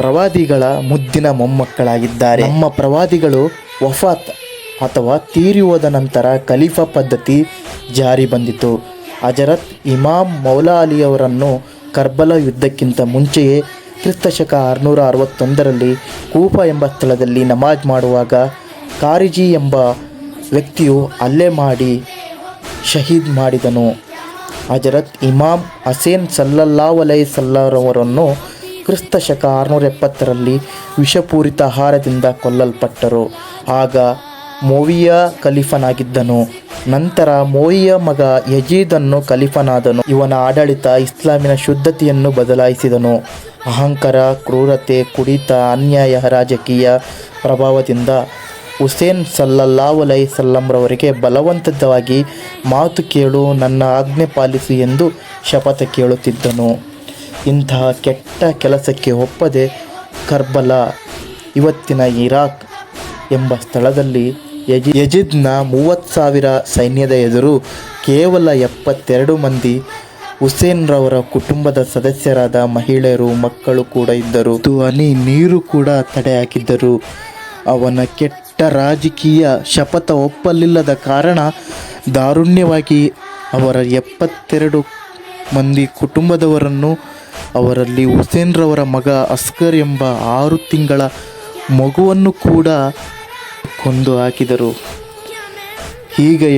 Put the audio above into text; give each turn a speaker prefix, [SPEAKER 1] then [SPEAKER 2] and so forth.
[SPEAKER 1] ಪ್ರವಾದಿಗಳ ಮುದ್ದಿನ ಮೊಮ್ಮಕ್ಕಳಾಗಿದ್ದಾರೆ. ನಮ್ಮ ಪ್ರವಾದಿಗಳು ವಫಾತ್ ಅಥವಾ ತೀರಿ ಹೋದ ನಂತರ ಖಲೀಫಾ ಪದ್ಧತಿ ಜಾರಿ ಬಂದಿತು. ಹಜರತ್ ಇಮಾಮ್ ಮೌಲಾ ಅಲಿಯವರನ್ನು ಕರ್ಬಲ ಯುದ್ಧಕ್ಕಿಂತ ಮುಂಚೆಯೇ ಕ್ರಿಸ್ತಶಕ ಆರುನೂರ ಅರವತ್ತೊಂದರಲ್ಲಿ ಕೂಪ ಎಂಬ ಸ್ಥಳದಲ್ಲಿ ನಮಾಜ್ ಮಾಡುವಾಗ ಕಾರಿಜಿ ಎಂಬ ವ್ಯಕ್ತಿಯು ಹಲ್ಲೆ ಮಾಡಿ ಶಹೀದ್ ಮಾಡಿದನು. ಹಜರತ್ ಇಮಾಮ್ ಹಸೇನ್ ಸಲ್ಲಲ್ಲಾ ಅಲೈ ಸಲ್ಲರವರನ್ನು ಕ್ರಿಸ್ತ ಶಕ ಆರುನೂರ ಎಪ್ಪತ್ತರಲ್ಲಿ ವಿಷಪೂರಿತ ಆಹಾರದಿಂದ ಕೊಲ್ಲಲ್ಪಟ್ಟರು. ಆಗ ಮೋವಿಯ ಖಲೀಫನಾಗಿದ್ದನು. ನಂತರ ಮೋಯಿಯ ಮಗ ಯಜೀದನ್ನು ಖಲೀಫನಾದನು. ಇವನ ಆಡಳಿತ ಇಸ್ಲಾಮಿನ ಶುದ್ಧತೆಯನ್ನು ಬದಲಾಯಿಸಿದನು. ಅಹಂಕಾರ, ಕ್ರೂರತೆ, ಕುಡಿತ, ಅನ್ಯಾಯ ರಾಜಕೀಯ ಪ್ರಭಾವದಿಂದ ಹುಸೇನ್ ಸಲ್ಲಲ್ಲಾಹು ಅಲೈ ಸಲ್ಲಂರವರಿಗೆ ಬಲವಂತವಾಗಿ ಮಾತು ಕೇಳು, ನನ್ನ ಆಜ್ಞೆ ಪಾಲಿಸಿ ಎಂದು ಶಪಥ ಕೇಳುತ್ತಿದ್ದನು. ಇಂತಹ ಕೆಟ್ಟ ಕೆಲಸಕ್ಕೆ ಒಪ್ಪದೆ ಕರ್ಬಲ ಇವತ್ತಿನ ಇರಾಕ್ ಎಂಬ ಸ್ಥಳದಲ್ಲಿ ಯಜಿ ಯಜಿದ್ನ ಮೂವತ್ತು ಸಾವಿರ ಸೈನ್ಯದ ಎದುರು ಕೇವಲ ಎಪ್ಪತ್ತೆರಡು ಮಂದಿ ಹುಸೇನ್ರವರ ಕುಟುಂಬದ ಸದಸ್ಯರಾದ ಮಹಿಳೆಯರು, ಮಕ್ಕಳು ಕೂಡ ಇದ್ದರು. ಧ್ವನಿ ನೀರು ಕೂಡ ತಡೆ ಹಾಕಿದ್ದರು. ಅವನ ಕೆಟ್ಟ ರಾಜಕೀಯ ಶಪಥ ಒಪ್ಪಲಿಲ್ಲದ ಕಾರಣ ದಾರುಣ್ಯವಾಗಿ ಅವರ ಎಪ್ಪತ್ತೆರಡು ಮಂದಿ ಕುಟುಂಬದವರನ್ನು ಅವರಲ್ಲಿ ಹುಸೇನ್ರವರ ಮಗ ಅಸ್ಕರ್ ಎಂಬ ಆರು ತಿಂಗಳ ಮಗುವನ್ನು ಕೂಡ ಕೊಂದು ಹಾಕಿದರು. ಹೀಗೆ